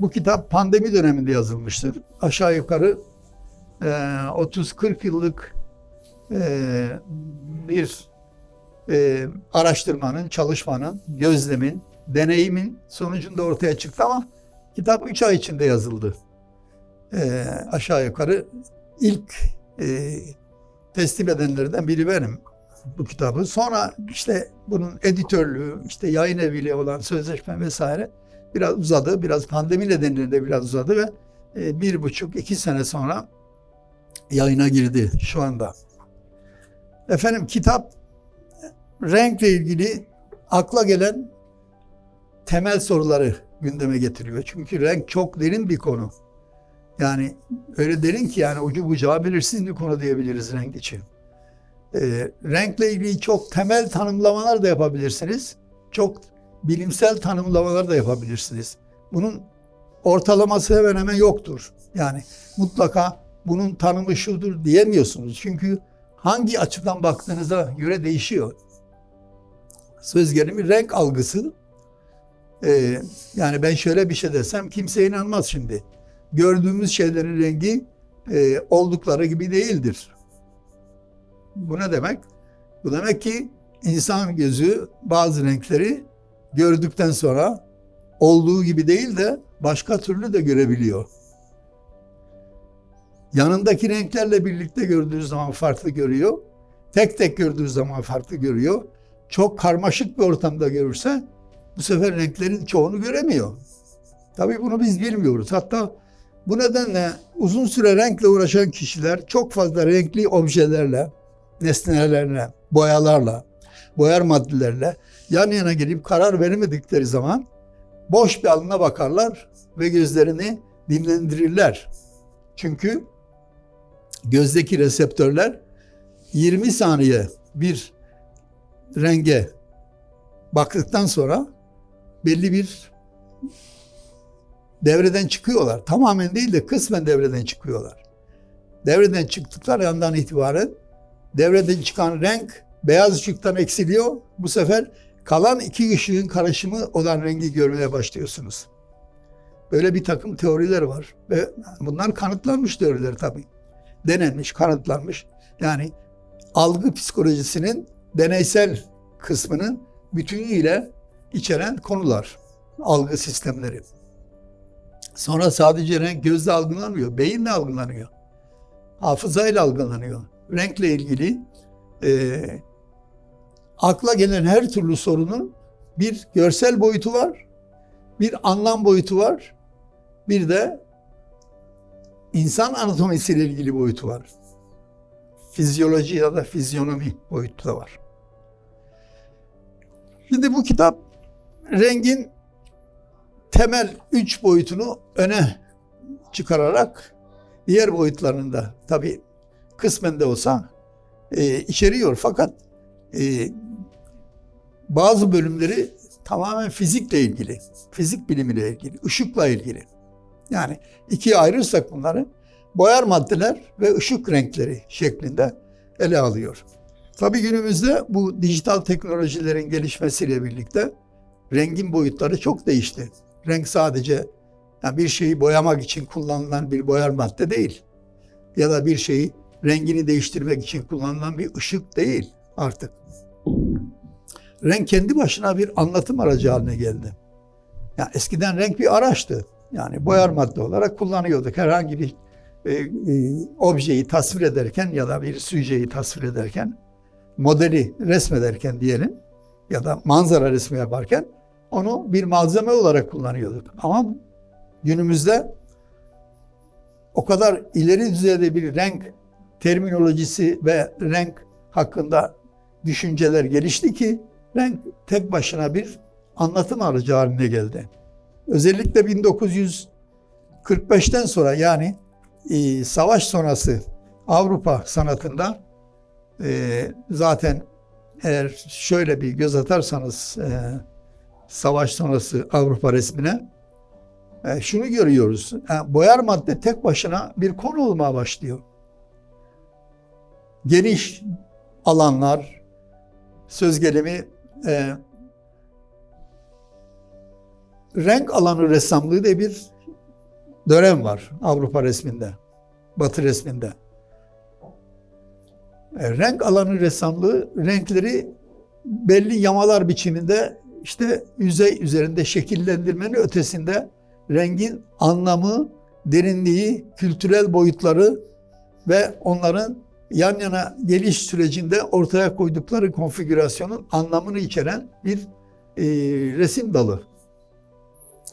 Bu kitap pandemi döneminde yazılmıştır. Aşağı yukarı e, 30-40 yıllık e, bir e, araştırmanın, çalışmanın, gözlemin, deneyimin sonucunda ortaya çıktı ama kitap 3 ay içinde yazıldı. E, aşağı yukarı ilk e, teslim edenlerden biri benim bu kitabı. Sonra işte bunun editörlüğü, işte yayın eviyle olan sözleşme vesaire biraz uzadı. Biraz pandemi nedeniyle de biraz uzadı ve e, bir buçuk, iki sene sonra yayına girdi şu anda. Efendim kitap renkle ilgili akla gelen temel soruları gündeme getiriyor. Çünkü renk çok derin bir konu. Yani öyle derin ki yani ucu bucağı belirsiz bir konu diyebiliriz renk için. Ee, renkle ilgili çok temel tanımlamalar da yapabilirsiniz. Çok bilimsel tanımlamalar da yapabilirsiniz. Bunun ortalaması hemen hemen yoktur. Yani mutlaka bunun tanımı şudur diyemiyorsunuz. Çünkü hangi açıdan baktığınıza göre değişiyor. Söz gelimi renk algısı. Ee, yani ben şöyle bir şey desem kimse inanmaz şimdi. Gördüğümüz şeylerin rengi e, oldukları gibi değildir. Bu ne demek? Bu demek ki insan gözü bazı renkleri gördükten sonra olduğu gibi değil de başka türlü de görebiliyor. Yanındaki renklerle birlikte gördüğü zaman farklı görüyor. Tek tek gördüğü zaman farklı görüyor. Çok karmaşık bir ortamda görürse bu sefer renklerin çoğunu göremiyor. Tabii bunu biz bilmiyoruz. Hatta bu nedenle uzun süre renkle uğraşan kişiler çok fazla renkli objelerle, nesnelerle, boyalarla, boyar maddelerle yan yana gelip karar veremedikleri zaman boş bir alına bakarlar ve gözlerini dinlendirirler. Çünkü gözdeki reseptörler 20 saniye bir renge baktıktan sonra belli bir devreden çıkıyorlar. Tamamen değil de kısmen devreden çıkıyorlar. Devreden çıktıkları yandan itibaren devreden çıkan renk beyaz ışıktan eksiliyor. Bu sefer kalan iki ışığın karışımı olan rengi görmeye başlıyorsunuz. Böyle bir takım teoriler var ve bunlar kanıtlanmış teoriler tabii. Denenmiş, kanıtlanmış. Yani algı psikolojisinin deneysel kısmının bütünüyle içeren konular, algı sistemleri. Sonra sadece renk gözle algılanmıyor, beyinle algılanıyor. Hafızayla algılanıyor. Renkle ilgili e, akla gelen her türlü sorunun bir görsel boyutu var, bir anlam boyutu var, bir de insan anatomisiyle ilgili boyutu var. Fizyoloji ya da fizyonomi boyutu da var. Şimdi bu kitap rengin temel üç boyutunu öne çıkararak diğer boyutlarını da tabi kısmen de olsa e, içeriyor. Fakat e, bazı bölümleri tamamen fizikle ilgili, fizik bilimiyle ilgili, ışıkla ilgili. Yani ikiye ayırırsak bunları boyar maddeler ve ışık renkleri şeklinde ele alıyor. Tabii günümüzde bu dijital teknolojilerin gelişmesiyle birlikte rengin boyutları çok değişti. Renk sadece yani bir şeyi boyamak için kullanılan bir boyar madde değil. Ya da bir şeyi rengini değiştirmek için kullanılan bir ışık değil artık. Renk kendi başına bir anlatım aracı haline geldi. Yani eskiden renk bir araçtı. Yani boyar madde olarak kullanıyorduk. Herhangi bir e, e, objeyi tasvir ederken ya da bir süjeyi tasvir ederken, modeli resmederken diyelim ya da manzara resmi yaparken onu bir malzeme olarak kullanıyorduk. Ama günümüzde o kadar ileri düzeyde bir renk terminolojisi ve renk hakkında düşünceler gelişti ki renk tek başına bir anlatım aracı haline geldi. Özellikle 1945'ten sonra yani e, savaş sonrası Avrupa sanatında e, zaten eğer şöyle bir göz atarsanız e, savaş sonrası Avrupa resmine e, şunu görüyoruz. Yani boyar madde tek başına bir konu olmaya başlıyor. Geniş alanlar, söz gelimi e, renk alanı ressamlığı diye bir dönem var Avrupa resminde, Batı resminde. E, renk alanı ressamlığı renkleri belli yamalar biçiminde işte yüzey üzerinde şekillendirmenin ötesinde rengin anlamı, derinliği, kültürel boyutları ve onların yan yana geliş sürecinde ortaya koydukları konfigürasyonun anlamını içeren bir e, resim dalı.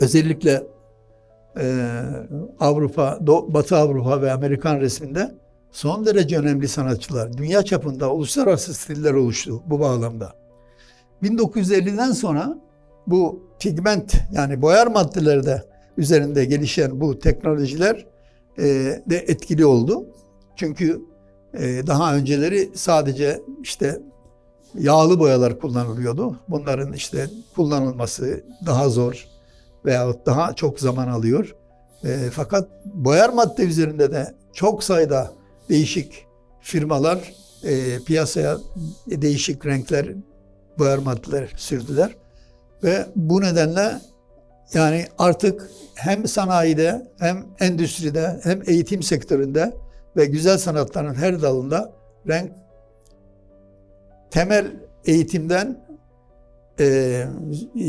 Özellikle e, Avrupa, Doğu- Batı Avrupa ve Amerikan resminde son derece önemli sanatçılar, dünya çapında uluslararası stiller oluştu bu bağlamda. 1950'den sonra bu pigment yani boyar maddeleri de üzerinde gelişen bu teknolojiler e, de etkili oldu. Çünkü daha önceleri sadece işte yağlı boyalar kullanılıyordu. Bunların işte kullanılması daha zor veyahut daha çok zaman alıyor. E, fakat boyar madde üzerinde de çok sayıda değişik firmalar e, piyasaya değişik renkler, boyar maddeler sürdüler. Ve bu nedenle yani artık hem sanayide hem endüstride hem eğitim sektöründe ve güzel sanatların her dalında renk temel eğitimden e, e,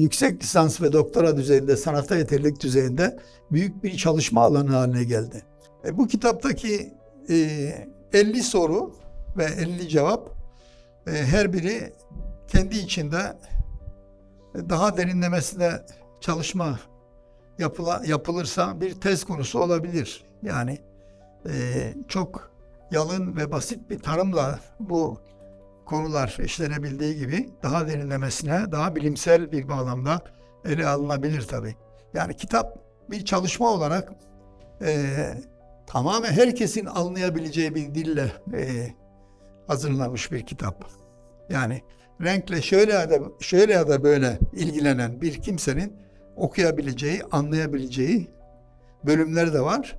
yüksek lisans ve doktora düzeyinde, sanata yeterlilik düzeyinde büyük bir çalışma alanı haline geldi. E, bu kitaptaki e, 50 soru ve 50 cevap e, her biri kendi içinde daha derinlemesine çalışma yapıla, yapılırsa bir tez konusu olabilir. Yani e, çok yalın ve basit bir tanımla bu konular işlenebildiği gibi daha derinlemesine, daha bilimsel bir bağlamda ele alınabilir tabii. Yani kitap bir çalışma olarak e, tamamen herkesin anlayabileceği bir dille e, hazırlanmış bir kitap. Yani renkle şöyle ya da şöyle ya da böyle ilgilenen bir kimsenin okuyabileceği, anlayabileceği bölümler de var.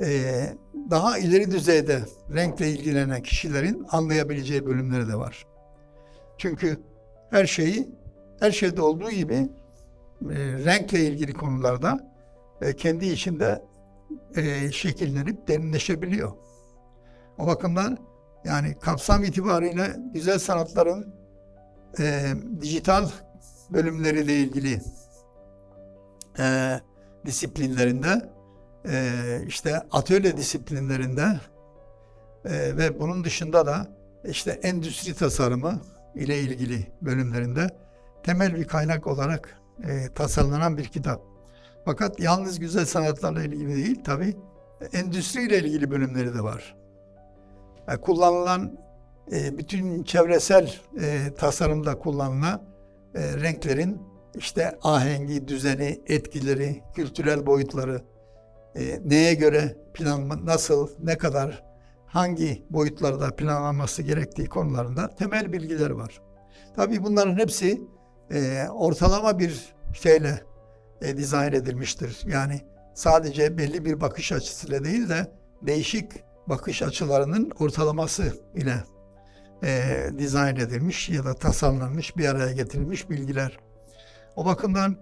Ee, daha ileri düzeyde renkle ilgilenen kişilerin anlayabileceği bölümleri de var. Çünkü her şeyi, her şeyde olduğu gibi e, renkle ilgili konularda e, kendi içinde e, şekillenip derinleşebiliyor. O bakımdan yani kapsam itibariyle güzel sanatların e, dijital bölümleriyle ilgili e, disiplinlerinde e, işte atölye disiplinlerinde e, ve bunun dışında da işte endüstri tasarımı ile ilgili bölümlerinde temel bir kaynak olarak e, tasarlanan bir kitap. Fakat yalnız güzel sanatlarla ilgili değil tabi endüstri ile ilgili bölümleri de var. Yani kullanılan e, bütün çevresel e, tasarımda kullanılan e, renklerin işte ahengi, düzeni, etkileri, kültürel boyutları, e, neye göre planlanma, nasıl, ne kadar, hangi boyutlarda planlanması gerektiği konularında temel bilgiler var. Tabii bunların hepsi e, ortalama bir şeyle e, dizayn edilmiştir. Yani sadece belli bir bakış açısıyla değil de değişik bakış açılarının ortalaması ile e, dizayn edilmiş ya da tasarlanmış, bir araya getirilmiş bilgiler. O bakımdan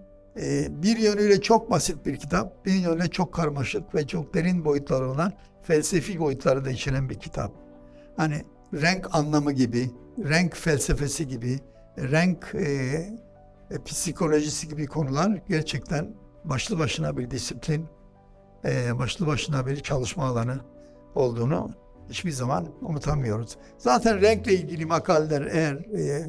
bir yönüyle çok basit bir kitap, bir yönüyle çok karmaşık ve çok derin boyutları olan felsefi boyutları da içeren bir kitap. Hani renk anlamı gibi, renk felsefesi gibi, renk e, e, psikolojisi gibi konular gerçekten başlı başına bir disiplin, e, başlı başına bir çalışma alanı olduğunu hiçbir zaman unutamıyoruz. Zaten renkle ilgili makaleler eğer e,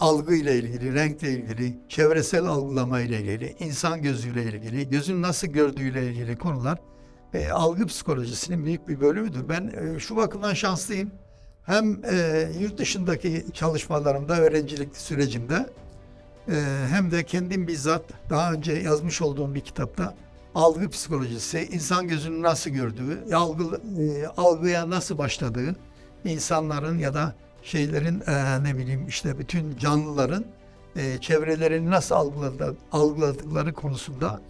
algıyla ilgili, renkle ilgili, çevresel algılama ile ilgili, insan gözüyle ilgili, gözün nasıl gördüğüyle ilgili konular e, algı psikolojisinin büyük bir bölümüdür. Ben e, şu bakımdan şanslıyım. Hem e, yurt dışındaki çalışmalarımda, öğrencilik sürecimde e, hem de kendim bizzat daha önce yazmış olduğum bir kitapta algı psikolojisi, insan gözünü nasıl gördüğü, algı, e, algıya nasıl başladığı, insanların ya da şeylerin e, ne bileyim işte bütün canlıların e, çevrelerini nasıl algıladı, algıladıkları konusunda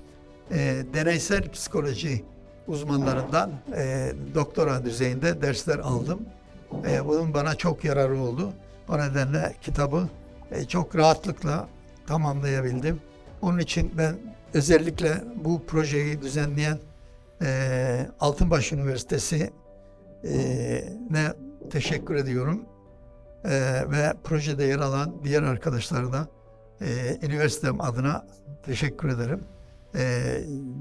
e, deneysel psikoloji uzmanlarından e, doktora düzeyinde dersler aldım. E, bunun bana çok yararı oldu. O nedenle kitabı e, çok rahatlıkla tamamlayabildim. Onun için ben özellikle bu projeyi düzenleyen e, Altınbaş Üniversitesi e, ne teşekkür ediyorum. E, ve projede yer alan diğer arkadaşlara da e, üniversitem adına teşekkür ederim. E,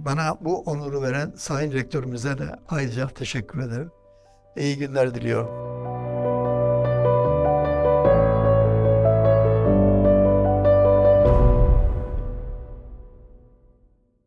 bana bu onuru veren Sayın Rektörümüze de ayrıca teşekkür ederim. İyi günler diliyorum.